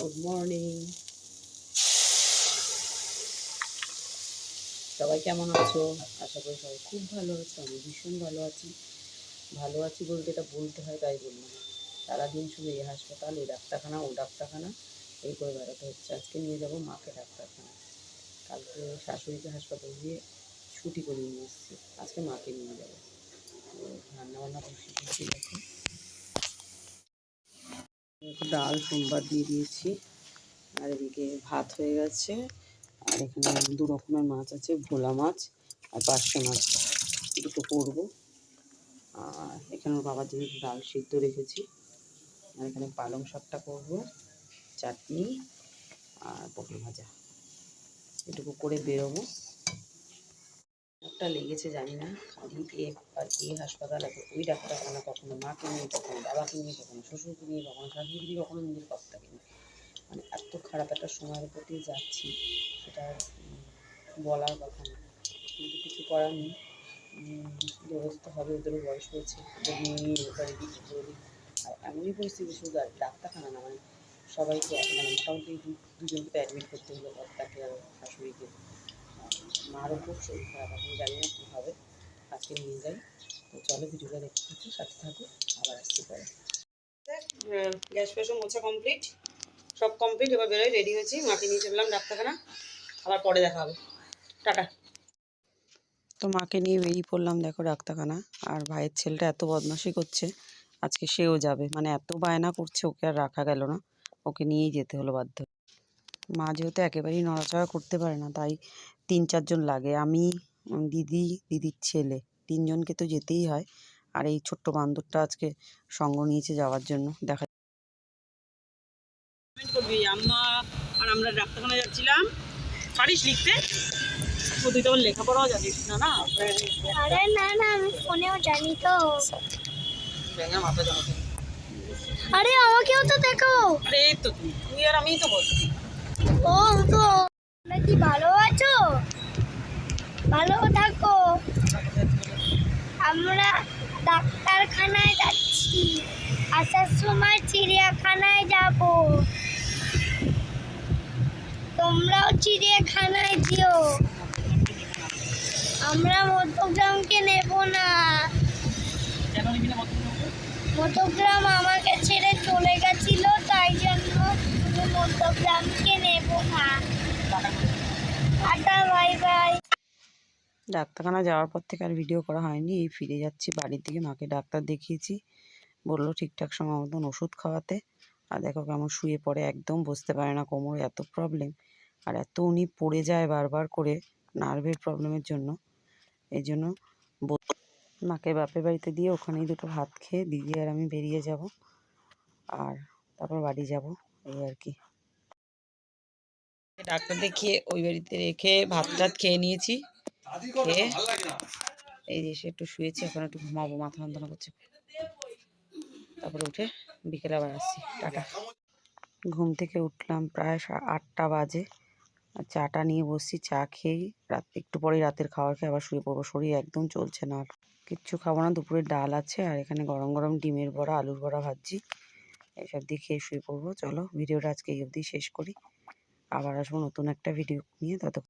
Good morning সবাই কেমন আছো? আশা করি সবাই খুব ভালো আছো, আমি ভীষণ ভালো আছি। ভালো আছি বলতে এটা বলতে হয়, তাই বললাম। সারাদিন শুধু এই হাসপাতাল, এই ডাক্তারখানা, ও ডাক্তারখানা, এই করে বেড়াতে হচ্ছে। আজকে নিয়ে যাব মাকে ডাক্তারখানা। কালকে শাশুড়িকে হাসপাতাল দিয়ে ছুটি করে নিয়ে এসেছি। আজকে মাকে নিয়ে যাব। রান্না বান্না বসে দিয়েছি দেখো। ডাল, সোমবার দিয়ে দিয়েছি। আর এদিকে ভাত হয়ে গেছে। আর এখানে দু রকমের মাছ আছে, ভোলা মাছ আর পার্শে মাছ। দুটো করব। আর এখানে ওর বাবার জন্য ডাল সিদ্ধ রেখেছি। আর এখানে পালং শাকটা করব, চাটনি আর পটল ভাজা। এটুকু করে বেরোবো। একটা লেগেছে জানি না। খালি এ এ হাসপাতাল আছে ওই ডাক্তারখানা কখনো মাকে নিয়ে, কখনো বাবাকে নিয়ে, কখনো শ্বশুরকে নিয়ে, কখনো শাশুড়িকে নিয়ে, কখনো নিজের কর্তা কিনে মানে এত খারাপ একটা সময়ের দিয়ে যাচ্ছি, সেটা বলার কথা না। কিন্তু কিছু করার নেই। ব্যবস্থা হবে ওদেরও বয়স হয়েছে, ওদের নিয়ে নিয়ে ওদিক। আর এমনই পরিস্থিতি, শুধু আর ডাক্তারখানা না মানে সবাইকে মানে মোটামুটি দুজনকে অ্যাডমিট করতে হলো, কর্তাকে আর মারও খুব শরীর খারাপ এখন জানি না কী হবে আজকে নিয়ে যাই। তো চলো ভিডিওটা দেখতে থাকি, সাথে থাকো, আবার আসছি পরে। গ্যাস ফ্যাসও মোছা কমপ্লিট সব কমপ্লিট এবার বেরোয় রেডি হয়েছি। মাকে নিয়ে চললাম ডাক্তারখানা। আবার পরে দেখা হবে। টাটা। তো মাকে নিয়ে বেরিয়ে পড়লাম, দেখো ডাক্তারখানা। আর ভাইয়ের ছেলেটা এত বদমাশি করছে, আজকে সেও যাবে। মানে এত বায়না করছে, ওকে আর রাখা গেল না। ওকে নিয়েই যেতে হলো বাধ্য। মা যেহেতু একেবারেই নড়াচড়া করতে পারে না তাই তিন চারজন লাগে। আমি দিদি দিদির ছেলে তিনজনকে তো যেতেই হয়। আর এই ছোট্ট বান্দরটা আজকে সঙ্গ নিয়েছে যাওয়ার জন্য। দেখা আম্মা আর আমরা ডাক্তারখানা যাচ্ছিলাম। পারিস লিখতে? তুই তো লেখাপড়াও জানিস না না? আরে না না আমি ফোনেও জানি তো। আরে আমাকেও তো দেখো আরে তো তুই তুই আর আমিই তো বলছি। ও তো। তোমরা কি ভালো আছো? ভালো থাকো। আমরা ডাক্তারখানায় যাচ্ছি। আসার সময় চিড়িয়াখানায় যাব। তোমরাও চিড়িয়াখানায় যেও। আমরা মধ্যগ্রামকে নেব না। মধ্যগ্রাম আমাকে ছেড়ে চলে গেছিল তাই জন্য শুধু মধ্যগ্রামকে নেব না টাটা বাই বাই ডাক্তারখানা যাওয়ার পর থেকে আর ভিডিও করা হয়নি। এই ফিরে যাচ্ছি বাড়ির দিকে, মাকে ডাক্তার দেখিয়েছি। বলল, ঠিকঠাক সময় মতন ওষুধ খাওয়াতে। আর দেখো কেমন শুয়ে পড়ে, একদম বসতে পারে না কোমরে, এত প্রবলেম আর এত উনি পড়ে যায় বারবার করে নার্ভের প্রবলেমের জন্য। এই জন্য মাকে বাপের বাড়িতে দিয়ে ওখানেই দুটো ভাত খেয়ে দিদি আর আমি বেরিয়ে যাব। আর তারপর বাড়ি যাব, এই আর কি। ডাক্তার দেখিয়ে ওই বাড়িতে রেখে ভাত টাত খেয়ে নিয়েছি। খেয়ে এই যে এসে একটু শুয়েছি এখন একটু ঘুমাবো মাথা যন্ত্রণা করছে। তারপরে উঠে বিকেলে আবার আসছি। টাটা। ঘুম থেকে উঠলাম প্রায় সা- আটটা বাজে। চাটা নিয়ে বসছি চা খেয়েই রাত একটু পরেই রাতের খাবার খেয়ে আবার শুয়ে পড়ব। শরীর একদম চলছে না আর। কিচ্ছু খাব না দুপুরে ডাল আছে আর এখানে গরম গরম ডিমের বড়া আলুর বড়া ভাজছি। এইসব দিয়ে খেয়ে শুয়ে পড়ব। চলো ভিডিওটা আজকে এই অবধি শেষ করি। আবার আসব নতুন একটা ভিডিও নিয়ে তত